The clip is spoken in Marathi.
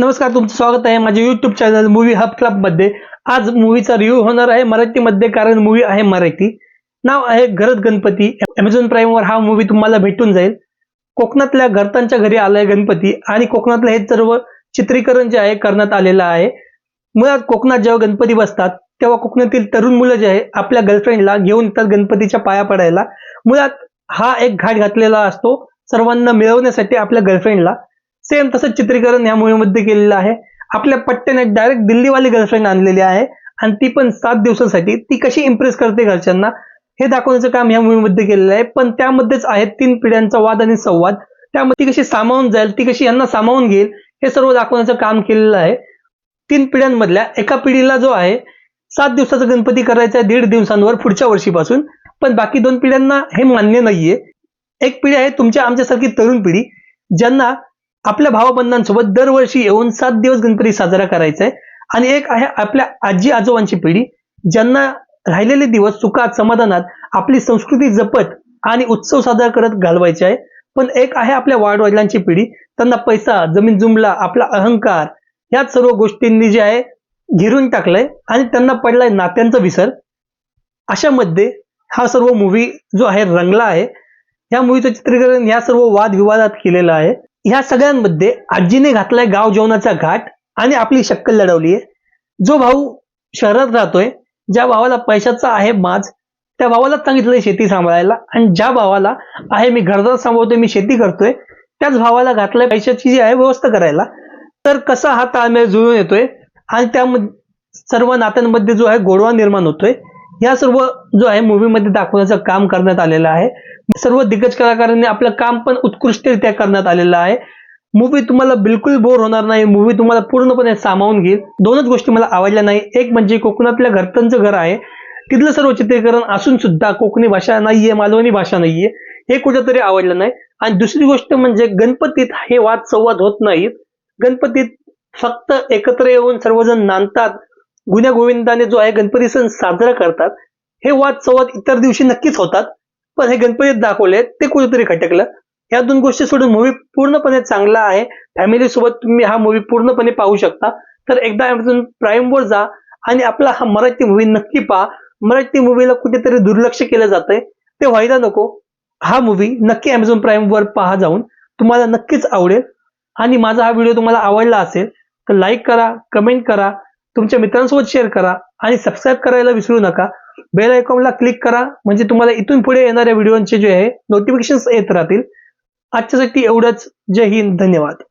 नमस्कार तुमचं स्वागत आहे माझ्या युट्यूब चॅनल मूवी हब क्लबमध्ये. आज मूवीचा रिव्ह्यू होणार आहे मराठीमध्ये कारण मूवी आहे मराठी. नाव आहे घरत गणपती. अमेझॉन प्राईम वर हा मूवी तुम्हाला भेटून जाईल. कोकणातल्या घरतांच्या घरी आलाय गणपती आणि कोकणातलं हे सर्व चित्रीकरण जे आहे करण्यात आलेलं आहे. मुळात कोकणात जेव्हा गणपती बसतात तेव्हा कोकणातील तरुण मुलं जे आहे आपल्या गर्लफ्रेंडला घेऊन येतात गणपतीच्या पाया पडायला. मुळात हा एक घाट घातलेला असतो. सर्वांना मिळवण्यासाठी आपल्या गर्लफ्रेंडला सेम तसंच चित्रीकरण या मूवीमध्ये केलेलं आहे. आपल्या पट्ट्याने डायरेक्ट दिल्लीवाली गर्लफ्रेंड आणलेली आहे. आणि ती पण सात दिवसासाठी. ती कशी इम्प्रेस करते घरच्यांना हे दाखवण्याचं काम या मूवीमध्ये केलेलं आहे. पण त्यामध्येच आहे तीन पिढ्यांचा वाद आणि संवाद. त्यामध्ये ती कशी सामावून जाईल ती कशी यांना सामावून घेईल हे सर्व दाखवण्याचं काम केलेलं आहे. तीन पिढ्यांमधल्या एका पिढीला जो आहे सात दिवसाचा गणपती करायचा आहे दीड दिवसांवर पुढच्या वर्षीपासून. पण बाकी दोन पिढ्यांना हे मान्य नाहीये. एक पिढी आहे तुमच्या आमच्यासारखी तरुण पिढी ज्यांना आपल्या भावबंधांसोबत दरवर्षी येऊन सात दिवस गणपती साजरा करायचा आहे आणि एक आहे आपल्या आजी आजोबांची पिढी ज्यांना राहिलेले दिवस सुखात समाधानात आपली संस्कृती जपत आणि उत्सव साजरा करत घालवायचे आहे. पण एक आहे आपल्या वाडवडिलांची पिढी त्यांना पैसा जमीन जुमला आपला अहंकार याच सर्व गोष्टींनी जे आहे घेरून टाकलंय आणि त्यांना पडलाय नात्यांचा विसर. अशामध्ये हा सर्व मूवी जो आहे रंगला आहे. या मूवीचं चित्रीकरण या सर्व वादविवादात केलेलं आहे. ह्या सगळ्यांमध्ये आजीने घातलाय गाव जेवणाचा घाट आणि आपली शक्कल लढवली आहे जो भाऊ शहरात राहतोय ज्या भावाला पैशाचा आहे माज त्या भावाला सांगितलंय शेती सांभाळायला आणि ज्या भावाला आहे मी घरदार सांभाळतोय मी शेती करतोय त्याच भावाला घातलंय पैशाची जी आहे व्यवस्था करायला. तर कसा हा ताळमेळ जुळून येतोय आणि त्या सर्व नात्यांमध्ये जो आहे गोडवा निर्माण होतोय. या सर्व जो आहे मूवीमध्ये दाखवण्याचं काम करण्यात आलेलं आहे. सर्व दिग्गज कलाकारांनी आपलं काम पण उत्कृष्टरित्या करण्यात आलेलं आहे. मूवी तुम्हाला बिलकुल बोर होणार नाही. मूवी तुम्हाला पूर्णपणे सामावून घेईल. दोनच गोष्टी मला आवडल्या नाही. एक म्हणजे कोकणातल्या घरतांचं घर आहे. तिथलं सर्व चित्रीकरण असून सुद्धा कोकणी भाषा नाहीये मालवणी भाषा नाहीये. हे कुठेतरी आवडलं नाही. आणि दुसरी गोष्ट म्हणजे गणपतीत हे वाद संवाद होत नाहीत. गणपतीत फक्त एकत्र येऊन सर्वजण नांदतात. गुन्ह्या गोविंदाने जो आहे गणपती सण साजरा करतात हे वाद संवाद इतर दिवशी नक्कीच होतात पण हे गणपतीत दाखवले ते कुठेतरी खटकलं. या दोन गोष्टी सोडून मूवी पूर्णपणे चांगला आहे. फॅमिली सोबत तुम्ही हा मूवी पूर्णपणे पाहू शकता. तर एकदा अमेझॉन प्राईमवर जा आणि आपला हा मराठी मूवी नक्की पहा. मराठी मूवीला कुठेतरी दुर्लक्ष केलं जातंय. ते व्हायला नको. हा मूवी नक्की अमेझॉन प्राईम वर पहा जाऊन. तुम्हाला नक्कीच आवडेल. आणि माझा हा व्हिडिओ तुम्हाला आवडला असेल तर लाईक करा कमेंट करा. तुमच्या मित्रांसोबत शेअर करा आणि सबस्क्राईब करायला विसरू नका. बेल आयकॉनला क्लिक करा म्हणजे तुम्हाला इथून पुढे येणाऱ्या व्हिडिओचे जे आहे नोटिफिकेशन येत राहतील. आजच्यासाठी एवढंच. जय हिंद धन्यवाद.